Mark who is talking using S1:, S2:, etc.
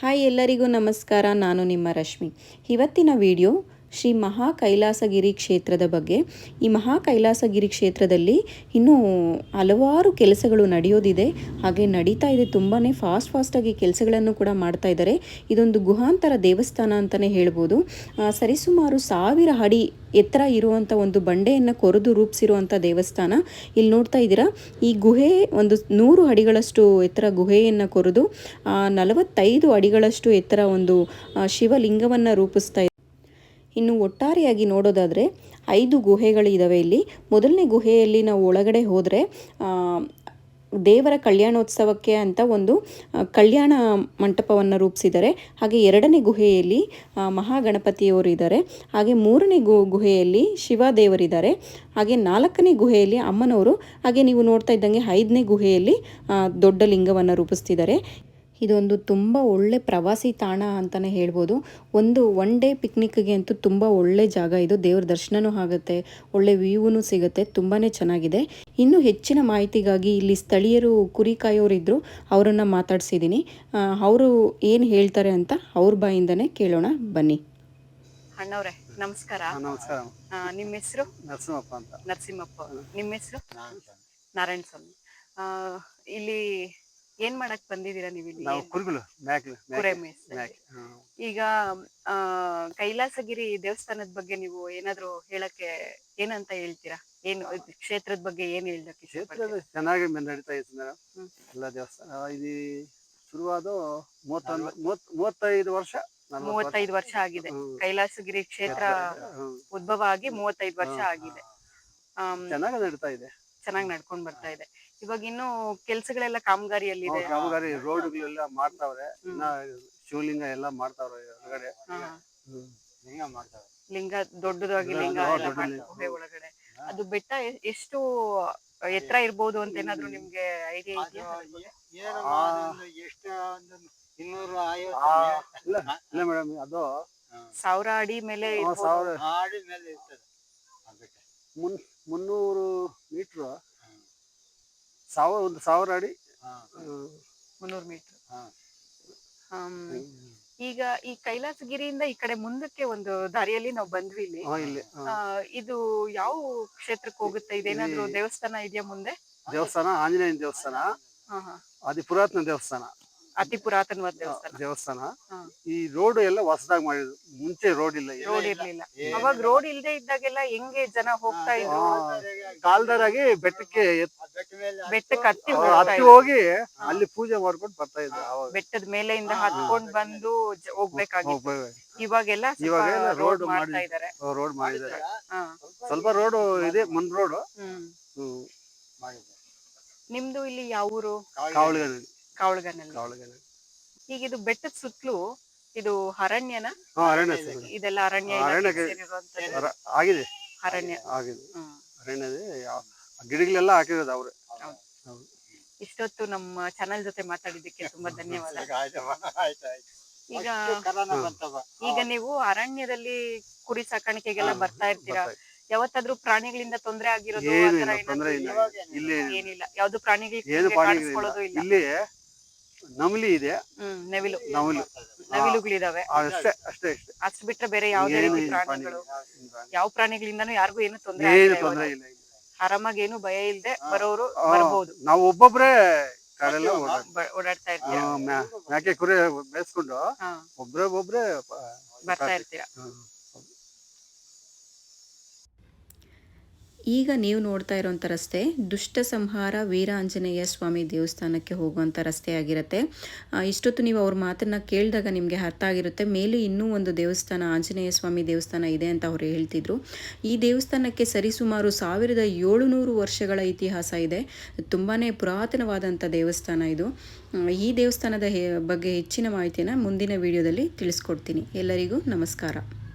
S1: Hi ಎಲ್ಲರಿಗೂ ನಮಸ್ಕಾರ ನಾನು ನಿಮ್ಮ ರಶ್ಮಿ. ಇವತ್ತಿನ ವಿಡಿಯೋ ಶ್ರೀ ಮಹಾ ಕೈಲಾಸಗಿರಿ ಕ್ಷೇತ್ರದ ಬಗ್ಗೆ. ಈ ಮಹಾ ಕೈಲಾಸಗಿರಿ ಕ್ಷೇತ್ರದಲ್ಲಿ ಇನ್ನೂ ಹಲವಾರು ಕೆಲಸಗಳು ನಡೆಯೋದಿದೆ. ಹಾಗೆ ನಡೀತಾ ಇದೆ. ತುಂಬಾ ಫಾಸ್ಟ್ ಫಾಸ್ಟಾಗಿ ಕೆಲಸಗಳನ್ನು ಕೂಡ ಮಾಡ್ತಾ ಇದ್ದಾರೆ. ಇದೊಂದು ಗುಹಾಂತರ ದೇವಸ್ಥಾನ ಅಂತಲೇ ಹೇಳ್ಬೋದು. ಸರಿಸುಮಾರು ಸಾವಿರ ಅಡಿ ಎತ್ತರ ಇರುವಂಥ ಒಂದು ಬಂಡೆಯನ್ನು ಕೊರೆದು ರೂಪಿಸಿರುವಂಥ ದೇವಸ್ಥಾನ. ಇಲ್ಲಿ ನೋಡ್ತಾ ಇದ್ದೀರಾ? ಈ ಗುಹೆ ಒಂದು ನೂರು ಅಡಿಗಳಷ್ಟು ಎತ್ತರ ಗುಹೆಯನ್ನು ಕೊರೆದು ನಲವತ್ತೈದು ಅಡಿಗಳಷ್ಟು ಎತ್ತರ ಒಂದು ಶಿವಲಿಂಗವನ್ನು ರೂಪಿಸ್ತಾ ಇನ್ನು ಒಟ್ಟಾರೆಯಾಗಿ ನೋಡೋದಾದರೆ ಐದು ಗುಹೆಗಳಿದ್ದಾವೆ ಇಲ್ಲಿ. ಮೊದಲನೇ ಗುಹೆಯಲ್ಲಿ ನಾವು ಒಳಗಡೆ ಹೋದರೆ ದೇವರ ಕಲ್ಯಾಣೋತ್ಸವಕ್ಕೆ ಅಂತ ಒಂದು ಕಲ್ಯಾಣ ಮಂಟಪವನ್ನು ರೂಪಿಸಿದ್ದಾರೆ. ಹಾಗೆ ಎರಡನೇ ಗುಹೆಯಲ್ಲಿ ಮಹಾಗಣಪತಿಯವರು ಇದ್ದಾರೆ. ಹಾಗೆ ಮೂರನೇ ಗು, ಗುಹೆಯಲ್ಲಿ ಶಿವ ದೇವರಿದ್ದಾರೆ ಹಾಗೆ ನಾಲ್ಕನೇ ಗುಹೆಯಲ್ಲಿ ಅಮ್ಮನವರು. ಹಾಗೆ ನೀವು ನೋಡ್ತಾ ಇದ್ದಂಗೆ ಐದನೇ ಗುಹೆಯಲ್ಲಿ ದೊಡ್ಡ ಲಿಂಗವನ್ನು ರೂಪಿಸ್ತಿದ್ದಾರೆ. ಇದೊಂದು ತುಂಬ ಒಳ್ಳೆ ಪ್ರವಾಸಿ ತಾಣ ಅಂತಲೇ ಹೇಳ್ಬೋದು. ಒಂದು ಒನ್ ಡೇ ಪಿಕ್ನಿಕ್ಗೆ ಅಂತೂ ತುಂಬ ಒಳ್ಳೆ ಜಾಗ ಇದು. ದೇವ್ರ ದರ್ಶನವೂ ಆಗುತ್ತೆ ಒಳ್ಳೆ ವ್ಯೂವೂ ಸಿಗುತ್ತೆ ತುಂಬಾ ಚೆನ್ನಾಗಿದೆ. ಇನ್ನು ಹೆಚ್ಚಿನ ಮಾಹಿತಿಗಾಗಿ ಇಲ್ಲಿ ಸ್ಥಳೀಯರು ಕುರಿ ಕಾಯೋರಿದ್ದರು ಅವರನ್ನು ಮಾತಾಡ್ಸಿದ್ದೀನಿ ಅವರು ಏನು ಹೇಳ್ತಾರೆ ಅಂತ ಅವ್ರ ಬಾಯಿಂದನೇ ಕೇಳೋಣ ಬನ್ನಿ.
S2: ಅಣ್ಣವ್ರೆ ನಮಸ್ಕಾರ.
S3: ನಮಸ್ಕಾರ.
S2: ನಿಮ್ಮ ಹೆಸರು?
S3: ನರಸಿಂಹಪ್ಪ ಅಂತ.
S2: ನರಸಿಂಹಪ್ಪ. ನಿಮ್ಮ ಹೆಸರು? ನಾರಾಯಣ ಸ್ವಾಮಿ. ಇಲ್ಲಿ ಏನ್ ಮಾಡಕ್ ಬಂದಿದ್ದೀರಾ ನೀವು ಇಲ್ಲಿ
S3: ನಾವು ಕುರುಗುಲು ಮ್ಯಾಕ್ಲು
S2: ಕುರೆ ಈಗ ಆ, ಕೈಲಾಸಗಿರಿ ದೇವಸ್ಥಾನದ ಬಗ್ಗೆ ನೀವು ಏನಾದ್ರು ಹೇಳಕ್ಕೆ ಏನಂತ ಹೇಳ್ತೀರಾ? ಏನು ಇದ್ ಕ್ಷೇತ್ರದ ಬಗ್ಗೆ ಏನ್ ಹೇಳಕ್
S3: ಕ್ಷೇತ್ರ ಚೆನ್ನಾಗಿ ಮ- ನಡೀತಾ ಇದೆ ಮೇಡಮ್
S2: ಹ್ಮ್.
S3: ಎಲ್ಲ ದೇವಸ್ಥಾನ ಇದು ಶುರುವಾದ ಮೂವತ್ತೊಂದು ಮೂವತ್ ಮೂವತ್ತೈದು ವರ್ಷ ನಲ್ವತ್ತು
S2: ಮೂವತ್ತೈದು ವರ್ಷ ಆಗಿದೆ.
S3: ಹ್ಮ್.
S2: ಕೈಲಾಸಗಿರಿ ಕ್ಷೇತ್ರ
S3: ಹ್ಮ್.
S2: ಉದ್ಭವ ಆಗಿ ಮೂವತ್ತೈದು ವರ್ಷ
S3: ಹಾ,
S2: ಆಗಿದೆ. ಆಮ್,
S3: ಚೆನ್ನಾಗಿ ನಡೀತಾ ಇದೆ.
S2: ಚೆನ್ನಾಗಿ ನಡ್ಕೊಂಡ್ ಬರ್ತಾ ಇದೆ. ಇವಾಗ ಇನ್ನು ಕೆಲ್ಸಗಳೆಲ್ಲ ಕಾಮಗಾರಿಯಲ್ಲಿದೆ.
S3: ಕಾಮಗಾರಿ ರೋಡ್ಗಳೆಲ್ಲ ಮಾಡ್ತಾವ್ರೆ. ಇನ್ನ ಶಿವಲಿಂಗ ಎಲ್ಲ ಮಾಡ್ತಾವ್ರೆ. ಹ್ಮ್. ಲಿಂಗ ಮಾಡ್ತಾವ್ರೆ.
S2: ಲಿಂಗ ದೊಡ್ಡದಾಗಿ
S3: ದೊಡ್ಡ-
S2: ಲಿಂಗ ಎಲ್ಲ ಒಳಗಡೆ. ಅದು ಬೆಟ್ಟ ಎಷ್ಟು ಎತ್ತರ ಇರ್ಬೋದು ಅಂತ ಏನಾದ್ರು ನಿಮ್ಗೆ ಐಡಿಯಾ
S3: ಇಲ್ಲ ಇಲ್ಲ ಮೇಡಮ್ ಅದು
S2: ಸಾವಿರ ಅಡಿ ಮೇಲೆ.
S3: ಸಾವಿರ. ಮುನ್ ಮುನ್ನೂರು ಮೀಟ್ರು. ಸಾವಿರ ಒಂದು ಸಾವಿರ ಅಡಿ.
S2: ಮುನ್ನೂರು ಮೀಟರ್.
S3: ಹ್ಮ್.
S2: ಈಗ ಈ ಕೈಲಾಸಗಿರಿಯಿಂದ ಈ ಕಡೆ ಮುಂದಕ್ಕೆ ಒಂದು ದಾರಿಯಲ್ಲಿ ನಾವು ಬಂದ್ವಿ ಇಲ್ಲಿ.
S3: ಇಲ್ಲಿ.
S2: ಆ, ಇದು ಯಾವ ಕ್ಷೇತ್ರಕ್ಕೆ ಹೋಗುತ್ತೆ? ಇದೇನಾದ್ರೂ ದೇವಸ್ಥಾನ ಇದೆಯಾ ಮುಂದೆ?
S3: ದೇವಸ್ಥಾನ ಆಂಜನೇಯನ ದೇವಸ್ಥಾನ.
S2: ಹಾ ಹಾ.
S3: ಅತಿ ಪುರಾತನ ದೇವಸ್ಥಾನ.
S2: ಅತಿ ಪುರಾತನವಾದ ದೇವಸ್ಥಾನ.
S3: ಈ ರೋಡ್ ಎಲ್ಲ ಹೊಸದಾಗಿ ಮಾಡಿದ್ರು ಮುಂಚೆ ರೋಡ್ ಇಲ್ಲ.
S2: ರೋಡ್ ಇರ್ಲಿಲ್ಲ. ಅವಾಗ ರೋಡ್ ಇಲ್ದೇ ಇದ್ದಾಗೆಲ್ಲ ಹೆಂಗೆ ಜನ ಹೋಗ್ತಾ ಇದ್ರು?
S3: ಕಾಲ್ದಾರಾಗಿ ಬೆಟ್ಟಕ್ಕೆ
S2: ಬೆಟ್ಟಕ್ಕೆ ಹತ್ತಿ
S3: ಹತ್ತಿ ಹೋಗಿ ಅಲ್ಲಿ ಪೂಜೆ ಮಾಡ್ಕೊಂಡು ಬರ್ತಾ ಇದ್ರು
S2: ಬೆಟ್ಟದ ಮೇಲೆಯಿಂದ ಹತ್ಕೊಂಡ್ ಬಂದು ಹೋಗ್ಬೇಕಾಗಿ ಹೋಗ್ಬೇಕಾಗಿತ್ತು. ಇವಾಗೆಲ್ಲ
S3: ಇವಾಗೆಲ್ಲ
S2: ರೋಡ್ ಮಾಡ್ತಾ
S3: ಮಾಡಿ-
S2: ಇದಾರೆ
S3: ರೋಡ್ ಮಾಡಿದ್ದಾರೆ. ಸ್ವಲ್ಪ ರೋಡ್ ಇದೆ ಮನ್ ರೋಡ್
S2: ಹ್ಮ್. ನಿಮ್ದು ಇಲ್ಲಿ ಯಾವ ಊರು
S3: ಕಾವಳಿಗನಹಳ್ಳಿ.
S2: ಕಾವಳಗನಲ್ಲಿ ಈಗ ಇದು ಬೆಟ್ಟದ ಸುತ್ತಲೂ ಇದು ಅರಣ್ಯನ
S3: ಹಾ ಅರಣ್ಯ ಸರ್.
S2: ಇದೆಲ್ಲ ಅರಣ್ಯ
S3: ಅರ- ಆಗಿದೆ.
S2: ಅರಣ್ಯ.
S3: ಆಗಿದೆ.
S2: ಹ್ಮ್.
S3: ಅರಣ್ಯದೇ ಯಾವ ಗಿಡಗಳೆಲ್ಲ ಹಾಕಿರೋದು ಅವ್ರೆ.
S2: ಹೌದು.
S3: ಹೌದು.
S2: ಇಷ್ಟೊತ್ತು ನಮ್ಮ ಚಾನೆಲ್ ಜೊತೆ ಮಾತಾಡಿದ್ದಕ್ಕೆ ತುಂಬಾ ಧನ್ಯವಾದ. ಈಗ ಈಗ ನೀವು ಅರಣ್ಯದಲ್ಲಿ ಕುರಿ ಸಾಕಾಣಿಕೆಗೆಲ್ಲ ಬರ್ತಾ ಇರ್ತೀರಾ?
S3: ಬರ್ತಾ
S2: ಯಾವತ್ತಾದ್ರೂ ಪ್ರಾಣಿಗಳಿಂದ ತೊಂದರೆ ಆಗಿರೋದು
S3: ಏನು
S2: ಆತರ
S3: ಇಲ್ಲ
S2: ಏನಾದ್ರು
S3: ತೊಂದ್ರೆ ಇಲ್ಲ. ಇಲ್ಲಿ
S2: ಏನಿಲ್ಲ. ಯಾವ್ದು ಪ್ರಾಣಿಗಳಿಗೆ
S3: ಏನು
S2: ನಿಮ್ಗೆ ಕಾಣಿಸ್ಕೊಳ್ಳೋದು ಇಲ್ಲ.
S3: ಇಲ್ಲಿ ನಮಲಿ ಇದೆ.
S2: ನವಿಲು ನವಿಲು.
S3: ನವಲು.
S2: ನವಿಲುಗಳಿದಾವೆ.
S3: ಅಷ್ಟೇ ಅಷ್ಟೇ ಅಷ್ಟೇ.
S2: ಅಷ್ಟು ಬಿಟ್ರೆ ಬೇರೆ ಯಾವ್ದೇ ರೀತಿ ಪ್ರಾಣಿಗಳು. ಯಾವ ಪ್ರಾಣಿಗಳಿಂದನೂ ಯಾರಿಗೂ ಏನು ತೊಂದರೆ
S3: ಏನು ತೊಂದರೆ ಇಲ್ಲ.
S2: ಆರಾಮಾಗಿ ಏನು ಭಯ ಇಲ್ಲದೆ ಬರೋರು ಬರಬಹುದು
S3: ನಾವು ಒಬ್ಬೊಬ್ಬರೇ
S2: ಕಾಲೆಲ್ಲ ಓಡಾಡ್ತಾ
S3: ಇರ್ತೀವಿ ಮೇಕೆ ಕುರಿ ಬೇಯಿಸ್ಕೊಂಡು ಒಬ್ರೆ ಒಬ್ರೆ
S2: ಬರ್ತಾ ಇರ್ತೀರಾ?
S1: ಈಗ ನೀವು ನೋಡ್ತಾ ಇರೋಂಥ ರಸ್ತೆ ದುಷ್ಟ ಸಂಹಾರ ವೀರಾಂಜನೇಯ ಸ್ವಾಮಿ ದೇವಸ್ಥಾನಕ್ಕೆ ಹೋಗುವಂಥ ರಸ್ತೆ ಆಗಿರುತ್ತೆ. ಇಷ್ಟೊತ್ತು ನೀವು ಅವ್ರ ಮಾತನ್ನು ಕೇಳಿದಾಗ ನಿಮಗೆ ಅರ್ಥ ಆಗಿರುತ್ತೆ. ಮೇಲೆ ಇನ್ನೂ ಒಂದು ದೇವಸ್ಥಾನ, ಆಂಜನೇಯ ಸ್ವಾಮಿ ದೇವಸ್ಥಾನ ಇದೆ ಅಂತ ಅವರು ಹೇಳ್ತಿದ್ರು. ಈ ದೇವಸ್ಥಾನಕ್ಕೆ ಸರಿಸುಮಾರು ಸಾವಿರದ ಏಳುನೂರು ವರ್ಷಗಳ ಇತಿಹಾಸ ಇದೆ. ತುಂಬಾ ಪುರಾತನವಾದಂಥ ದೇವಸ್ಥಾನ ಇದು. ಈ ದೇವಸ್ಥಾನದ ಬಗ್ಗೆ ಹೆಚ್ಚಿನ ಮಾಹಿತಿಯನ್ನು ಮುಂದಿನ ವಿಡಿಯೋದಲ್ಲಿ ತಿಳಿಸ್ಕೊಡ್ತೀನಿ. ಎಲ್ಲರಿಗೂ ನಮಸ್ಕಾರ.